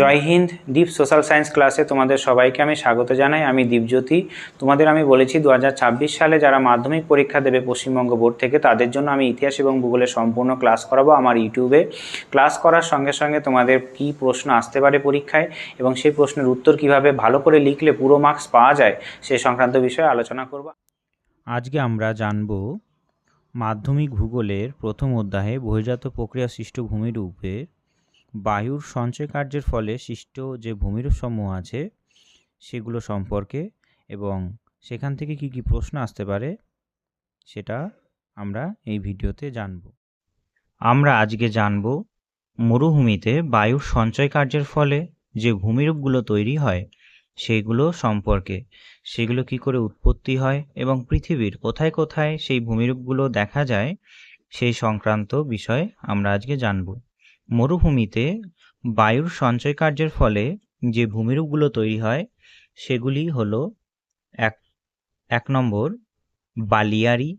জয় হিন্দ দীপ social science ক্লাসে তোমাদের সবাইকে আমি স্বাগত জানাই। আমি দীপজ্যোতি। তোমাদের আমি বলেছি দু হাজার ছাব্বিশ সালে যারা মাধ্যমিক পরীক্ষা দেবে পশ্চিমবঙ্গ বোর্ড থেকে, তাদের জন্য আমি ইতিহাস এবং ভূগোলের সম্পূর্ণ ক্লাস করাবো আমার ইউটিউবে। ক্লাস করার সঙ্গে সঙ্গে তোমাদের কি প্রশ্ন আসতে পারে পরীক্ষায় এবং সেই প্রশ্নের উত্তর কীভাবে ভালো করে লিখলে পুরো মার্কস পাওয়া যায় সে সংক্রান্ত বিষয়ে আলোচনা করব। আজকে আমরা জানব মাধ্যমিক ভূগোলের প্রথম অধ্যায়ে বহির্জাত প্রক্রিয়া সৃষ্ট ভূমিরূপে বায়ুর সঞ্চয় কার্যের ফলে সৃষ্ট যে ভূমিরূপ সমূহ আছে, সেগুলো সম্পর্কে এবং সেখান থেকে কি কি প্রশ্ন আসতে পারে, সেটা আমরা এই ভিডিওতে জানব। আমরা আজকে জানব, মরুভূমিতে বায়ুর সঞ্চয় কার্যের ফলে যে ভূমিরূপগুলো তৈরি হয় সেইগুলো সম্পর্কে, সেগুলো কি করে উৎপত্তি হয় এবং পৃথিবীর কোথায় কোথায় সেই ভূমিরূপগুলো দেখা যায়, সেই সংক্রান্ত বিষয় আমরা আজকে জানব। মরুভূমিতে বায়ুর সঞ্চয় কার্যের ফলে যে ভূমিরূপগুলো তৈরি হয়, সেগুলি হলো এক এক নম্বর বালিয়ারি।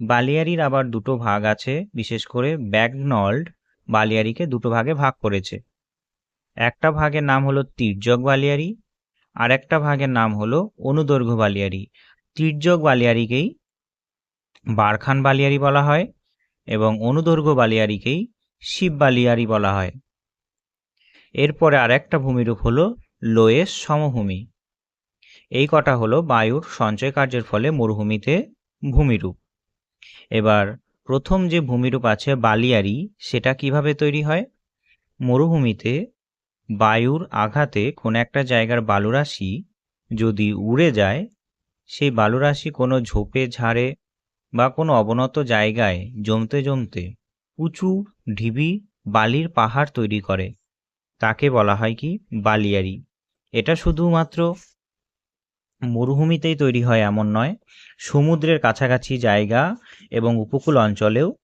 বালিয়ারির আবার দুটো ভাগ আছে, বিশেষ করে ব্যাগনল্ড বালিয়ারিকে দুটো ভাগে ভাগ করেছে। একটা ভাগের নাম হলো তির্যক বালিয়ারি, আর একটা ভাগের নাম হলো অনুদৈর্ঘ্য বালিয়ারি। তির্যক বালিয়ারিকেই বারখান বালিয়ারি বলা হয় এবং অনুদৈর্ঘ্য বালিয়ারিকেই শিব বালিয়ারি বলা হয়। এরপরে আরেকটা ভূমিরূপ হলো লোয়েস সমভূমি। এই কটা হলো বায়ুর সঞ্চয় কার্যের ফলে মরুভূমিতে ভূমিরূপ। এবার প্রথম যে ভূমিরূপ আছে বালিয়ারি, সেটা কীভাবে তৈরি হয়? মরুভূমিতে বায়ুর আঘাতে কোনো একটা জায়গার বালুরাশি যদি উড়ে যায়, সেই বালুরাশি কোনো ঝোপে, ঝাড়ে বা কোনো অবনত জায়গায় জমতে জমতে উঁচু ঢিবি বালির পাহাড় তৈরি করে। তাকে বলা হয় কি বালিয়ারি। এটা শুধুমাত্র মরুভূমিতেই তৈরি হয়, এমন নয়, সমুদ্রের কাছাকাছি জায়গা এবং উপকূল অঞ্চলেও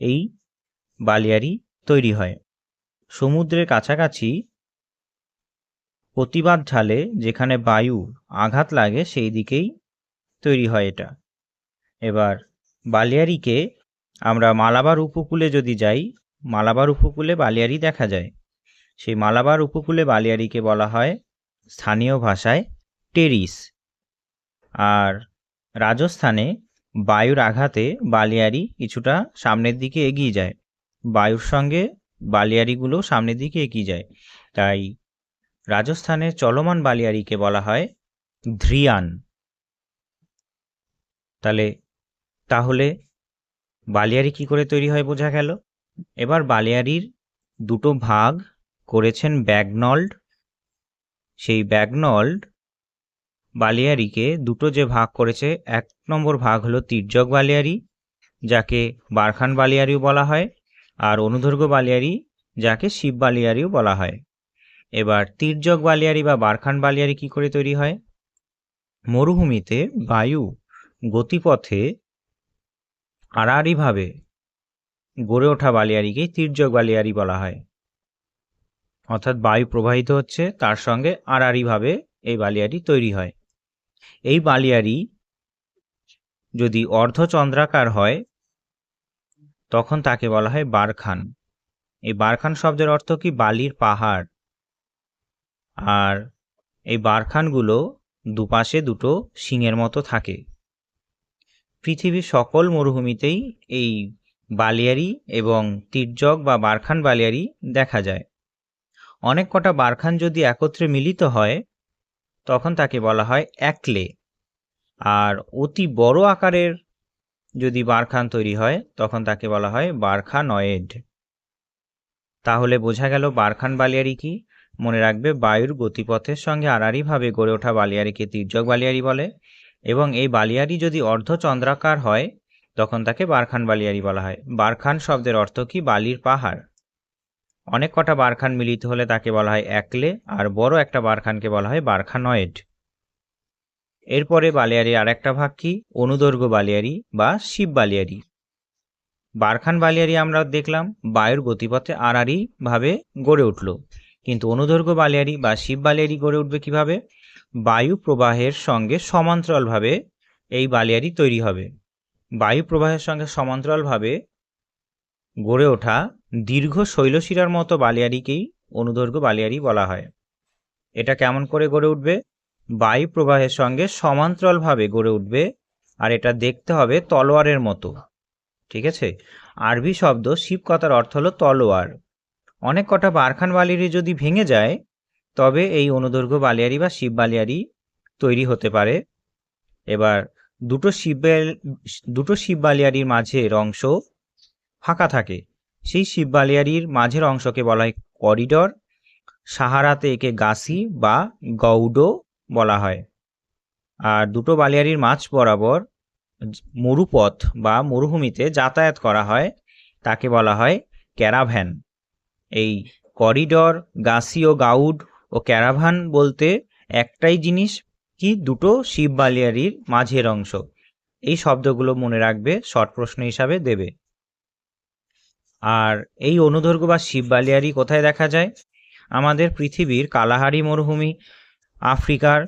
এই বালিয়ারি তৈরি হয়। সমুদ্রের কাছাকাছি প্রতিবাদ ঢালে যেখানে বায়ু আঘাত লাগে, সেই দিকেই তৈরি হয় এটা। এবার বালিয়ারিকে আমরা মালাবার উপকূলে যদি যাই, মালাবার উপকূলে বালিয়ারি দেখা যায়। সেই মালাবার উপকূলে বালিয়ারিকে বলা হয় স্থানীয় ভাষায় টেরিস। আর রাজস্থানে বায়ুর আঘাতে বালিয়ারি কিছুটা সামনের দিকে এগিয়ে যায়। বায়ুর সঙ্গে বালিয়ারিগুলো সামনের দিকে এগিয়ে যায়। তাই রাজস্থানের চলমান বালিয়ারিকে বলা হয় ধ্রিয়ান। তাহলে তাহলে বালিয়ারি কি করে তৈরি হয় বোঝা গেল। এবার বালিয়ারির দুটো ভাগ করেছেন ব্যাগনল্ড। সেই ব্যাগনল্ড বালিয়ারিকে দুটো যে ভাগ করেছে, এক নম্বর ভাগ হলো তির্যক বালিয়ারি, যাকে বারখান বালিয়ারিও বলা হয়, আর অনুদৈর্ঘ্য বালিয়ারি, যাকে শিব বালিয়ারিও বলা হয়। এবার তির্যক বালিয়ারি বা বারখান বালিয়ারি কি করে তৈরি হয়? মরুভূমিতে বায়ু গতিপথে আড়াআড়িভাবে গড়ে ওঠা বালিয়ারিকেই তির্যক বালিয়ারি বলা হয়। অর্থাৎ বায়ু প্রবাহিত হচ্ছে, তার সঙ্গে আড়াআড়িভাবে এই বালিয়ারি তৈরি হয়। এই বালিয়ারি যদি অর্ধচন্দ্রাকার হয়, তখন তাকে বলা হয় বারখান। এই বারখান শব্দের অর্থ কি? বালির পাহাড়। আর এই বারখানগুলো দুপাশে দুটো শিঙের মতো থাকে। পৃথিবীর সকল মরুভূমিতেই এই বালিয়ারি এবং তির্যক বা বারখান বালিয়ারি দেখা যায়। অনেক কটা বারখান যদি একত্রে মিলিত হয়, তখন তাকে বলা হয় একলে। আর অতি বড় আকারের যদি বারখান তৈরি হয়, তখন তাকে বলা হয় বারখানয়েড। তাহলে বোঝা গেল বারখান বালিয়ারি কি? মনে রাখবে বায়ুর গতিপথের সঙ্গে আড়াআড়িভাবে গড়ে ওঠা বালিয়ারিকে তির্যক বালিয়ারি বলে। এবং এই বালিয়ারি যদি অর্ধচন্দ্রাকার হয়, তখন তাকে বারখান বালিয়ারি বলা হয়। বারখান শব্দের অর্থ কি? বালির পাহাড়। অনেক কটা বারখান মিলিত হলে তাকে বলা হয় একলে, আর বড় একটা বারখানকে বলা হয় বারখানয়েড। এরপরে বালিয়ারির আরেকটা ভাগ কি? অনুদৈর্ঘ্য বালিয়ারি বা শিব বালিয়ারি বারখান বালিয়ারি আমরা দেখলাম বায়ুর গতিপথে আড়াআড়ি ভাবে গড়ে উঠল। কিন্তু অনুদৈর্ঘ্য বালিয়ারি বা শিব বালিয়ারি গড়ে উঠবে কীভাবে? বায়ু প্রবাহের সঙ্গে সমান্তরালভাবে এই বালিয়ারি তৈরি হবে। বায়ু প্রবাহের সঙ্গে সমান্তরালভাবে গড়ে ওঠা দীর্ঘ শৈলশিরার মতো বালিয়ারিকেই অনুদৈর্ঘ্য বালিয়াড়ি বলা হয়। এটা কেমন করে গড়ে উঠবে? বায়ু প্রবাহের সঙ্গে সমান্তরালভাবে গড়ে উঠবে আর এটা দেখতে হবে তলোয়ারের মতো। ঠিক আছে? আরবি শব্দ শিব কথার অর্থ হলো তলোয়ার। অনেক কটা বারখান বালিয়ারি যদি ভেঙে যায় তবে এই অনুদৈর্ঘ্য বালিয়ারি বা শিব বালিয়ারি তৈরি হতে পারে। এবার দুটো শিব দুটো শিব বালিয়ারির মাঝের অংশ ফাঁকা থাকে। সেই শিব বালিয়ারির মাঝের অংশকে বলা হয় করিডর। সাহারাতে একে গাছি বা গৌড বলা হয়। আর দুটো বালিয়ারির মাঝ বরাবর মরুপথ বা মরুভূমিতে যাতায়াত করা হয়। তাকে বলা হয় ক্যারাভ্যান। এই করিডর গাছি ও গাউড ও ক্যারাভান বলতে একটাই জিনিস কি দুটো শিব বালিয়ারির মাঝের অংশ। এই শব্দগুলো মনে রাখবে, শর্ট প্রশ্ন হিসাবে দেবে। আর এই অনুদৈর্ঘ্য বা শিব বালিয়ারি কোথায় দেখা যায়? আমাদের পৃথিবীর কালাহারি মরুভূমি, আফ্রিকার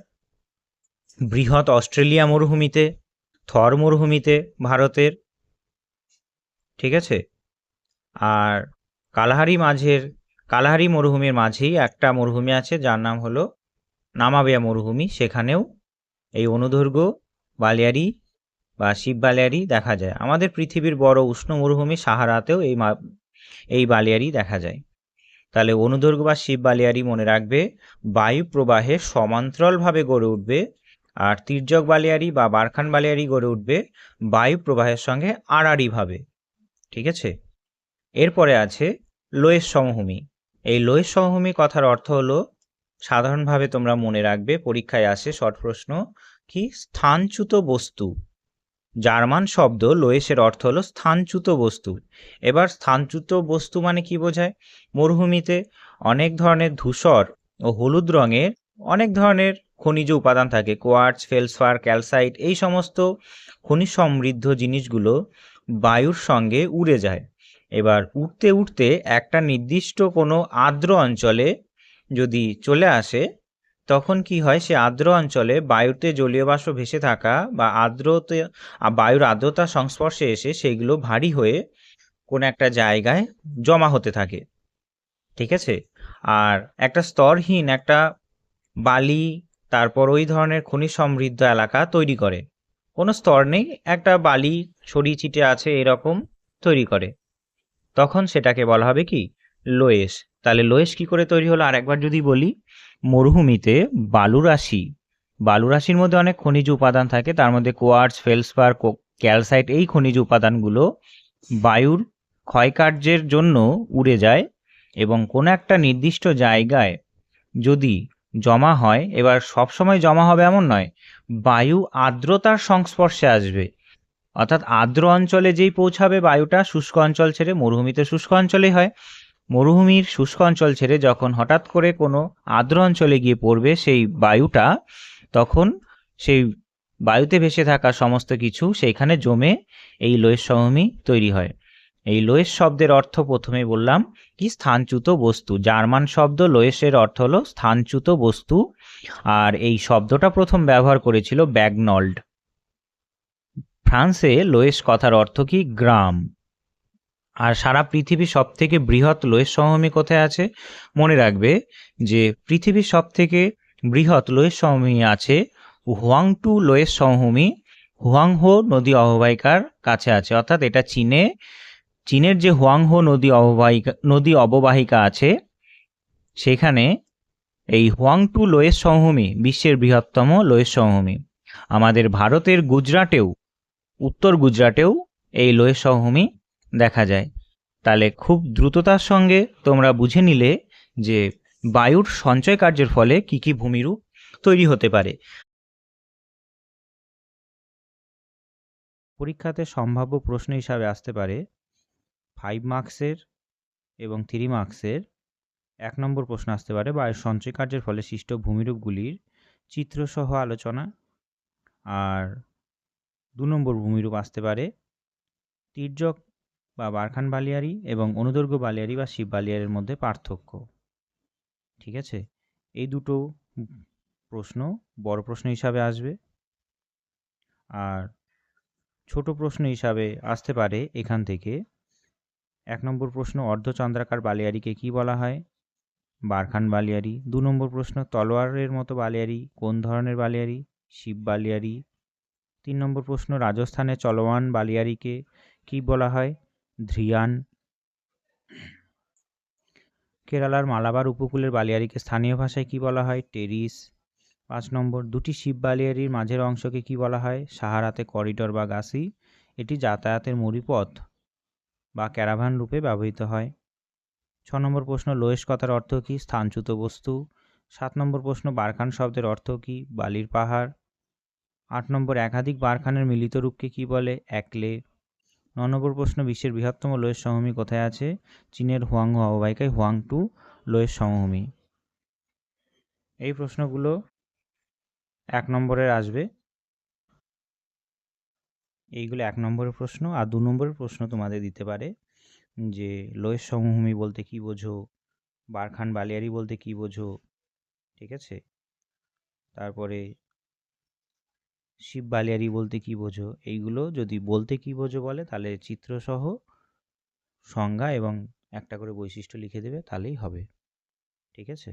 বৃহৎ অস্ট্রেলিয়া মরুভূমিতে, থর মরুভূমিতে, ভারতের, ঠিক আছে? আর কালাহারি মাঝের কালাহারি মরুভূমির মাঝেই একটা মরুভূমি আছে, যার নাম হলো নামাবিয়া মরুভূমি। সেখানেও এই অনুদৈর্ঘ্য বালিয়ারি বা শিব বালিয়ারি দেখা যায়। আমাদের পৃথিবীর বড় উষ্ণ মরুভূমি সাহারাতেও এই এই বালিয়ারি দেখা যায়। তাহলে অনুদৈর্ঘ্য বা শিব বালিয়ারি মনে রাখবে, বায়ু প্রবাহে সমান্তরালভাবে গড়ে উঠবে আর তির্যক বালিয়ারি বা বারখান বালিয়ারি গড়ে উঠবে বায়ু প্রবাহের সঙ্গে আড়াআড়িভাবে। ঠিক আছে? এরপরে আছে লোয়েস সমভূমি। এই লোয়েস সমভূমি কথার অর্থ হলো, সাধারণভাবে তোমরা মনে রাখবে, পরীক্ষায় আসে শর্ট প্রশ্ন, কি? স্থানচ্যুত বস্তু। জার্মান শব্দ লোয়েসের অর্থ হলো স্থানচ্যুত বস্তু। এবার স্থানচ্যুত বস্তু মানে কি বোঝায়? মরুভূমিতে অনেক ধরনের ধূসর ও হলুদ রঙের অনেক ধরনের খনিজ উপাদান থাকে কোয়ার্টস ফেলসফার, ক্যালসাইট, এই সমস্ত খনিজ সমৃদ্ধ জিনিসগুলো বায়ুর সঙ্গে উড়ে যায়। এবার উঠতে উঠতে একটা নির্দিষ্ট কোনো আর্দ্র অঞ্চলে যদি চলে আসে, তখন কি হয়, সে আর্দ্র অঞ্চলে বায়ুতে জলীয় বাষ্প ভেসে থাকা বা আর্দ্রতে বায়ুর আর্দ্রতার সংস্পর্শে এসে সেগুলো ভারী হয়ে কোনো একটা জায়গায় জমা হতে থাকে। ঠিক আছে? আর একটা স্তরহীন একটা বালি, তারপর ওই ধরনের খনিজ সমৃদ্ধ এলাকা তৈরি করে। কোনো স্তর নেই, একটা বালি ছড়িয়ে ছিটে আছে এরকম তৈরি করে। তখন সেটাকে বলা হবে কি? লোয়েস। তাহলে লোয়েস কি করে তৈরি হলো? আর একবার যদি বলি, মরুভূমিতে বালুরাশি বালুরাশির মধ্যে অনেক খনিজ উপাদান থাকে, তার মধ্যে কোয়ার্টস ফেলসপার ক্যালসাইট, এই খনিজ উপাদানগুলো বায়ুর ক্ষয়কার্যের জন্য উড়ে যায় এবং কোনো একটা নির্দিষ্ট জায়গায় যদি জমা হয়, এবার সব সময় জমা হবে এমন নয়, বায়ু আর্দ্রতার সংস্পর্শে আসবে। অর্থাৎ আর্দ্র অঞ্চলে যেই পৌঁছাবে বায়ুটা, শুষ্ক অঞ্চল ছেড়ে মরুভূমিতে শুষ্ক অঞ্চলেই হয়। মরুভূমির শুষ্ক অঞ্চল ছেড়ে যখন হঠাৎ করে কোনো আর্দ্র অঞ্চলে গিয়ে পড়বে সেই বায়ুটা, তখন সেই বায়ুতে ভেসে থাকা সমস্ত কিছু সেইখানে জমে এই লোয়েস সমভূমি তৈরি হয়। এই লোয়েস শব্দের অর্থ প্রথমে বললাম কি? স্থানচ্যুত বস্তু। জার্মান শব্দ লোয়েসের অর্থ হলো স্থানচ্যুত বস্তু। আর এই শব্দটা প্রথম ব্যবহার করেছিল ব্যাগনল্ড। ফ্রান্সে লোয়েস কথার অর্থ কি? গ্রাম। আর সারা পৃথিবীর সব থেকে বৃহৎ লোয়েস সমভূমি কোথায় আছে? মনে রাখবে যে পৃথিবীর সব থেকে বৃহৎ লোয়েস সমভূমি আছে হুয়াংটু লোয়েস সমভূমি। হুয়াংহো নদী অববাহিকার কাছে আছে। অর্থাৎ এটা চীনে, চীনের যে হুয়াংহো নদী অববাহিকা নদী অববাহিকা আছে, সেখানে এই হুয়াংটু লোয়েস সমভূমি বিশ্বের বৃহত্তম লোয়েস সমভূমি। আমাদের ভারতের গুজরাটেও উত্তর গুজরাটেও এই লোয়েস সমভূমি দেখা যায়। তাহলে খুব দ্রুততার সঙ্গে তোমরা বুঝে নিলে যে বায়ুর সঞ্চয় কার্যের ফলে কি কি ভূমিরূপ তৈরি হতে পারে। পরীক্ষাতে সম্ভাব্য প্রশ্ন হিসাবে আসতে পারে ফাইভ মার্কসের এবং থ্রি মার্কসের এক নম্বর প্রশ্ন আসতে পারে, বায়ুর সঞ্চয় কার্যের ফলে সৃষ্ট ভূমিরূপগুলির চিত্রসহ আলোচনা। আর দু নম্বর ভূমিরূপ আসতে পারে। তির্যক বা বারখান বালিয়ারি এবং অনুদৈর্ঘ্য বালিয়ারি বা শিব বালিয়ারির মধ্যে পার্থক্য। ঠিক আছে? এই দুটো প্রশ্ন বড় প্রশ্ন হিসাবে আসবে। আর ছোট প্রশ্ন হিসাবে আসতে পারে এখান থেকে। এক নম্বর প্রশ্ন, অর্ধচন্দ্রাকার বালিয়ারিকে কি বলা হয়? বারখান বালিয়ারি। দু নম্বর প্রশ্ন, তলোয়ারের মতো বালিয়ারি, কোন ধরনের বালিয়ারি? শিব বালিয়ারি তিন নম্বর প্রশ্ন, রাজস্থানে চলমান বালিয়ারিকে কি বলা হয়? ধ্রিয়ান। কেরালার মালাবার উপকূলের বালিয়ারিকে স্থানীয় ভাষায় কি বলা হয়? টেরিস। পাঁচ নম্বর, দুটি শিব বালিয়ারির মাঝের অংশকে কি বলা হয়? সাহারাতে করিডর বা গাসি। এটি যাতায়াতের মরিপথ বা ক্যারাভান রূপে ব্যবহৃত হয়। ছ নম্বর প্রশ্ন লোয়েশ কথার অর্থ কী? স্থানচ্যুত বস্তু। সাত নম্বর প্রশ্ন, বারখান শব্দের অর্থ কী? বালির পাহাড়। আট নম্বর, একাধিক বারখানের মিলিত রূপকে কী বলে? একলে ন নম্বর প্রশ্ন, বিশ্বের বৃহত্তম লোয়ের সমভূমি কোথায় আছে? চীনের হুয়াংহো অববাহিকায় হুয়াং টু লোয়ের সমভূমি। এই প্রশ্নগুলো এক নম্বরের আসবে। এইগুলো এক নম্বরের প্রশ্ন আর দু নম্বরের প্রশ্ন তোমাদের দিতে পারে যে, লোয়ের সমভূমি বলতে কী বোঝো? বারখান বালিয়ারি বলতে কী বোঝো? ঠিক আছে? তারপরে শিব বালিয়ারি বলতে কি বোঝো? এইগুলো যদি বলতে কি বোঝো বলে, তাহলে চিত্রসহ, সংজ্ঞা এবং একটা করে বৈশিষ্ট্য লিখে দেবে, তাহলেই হবে। ঠিক আছে?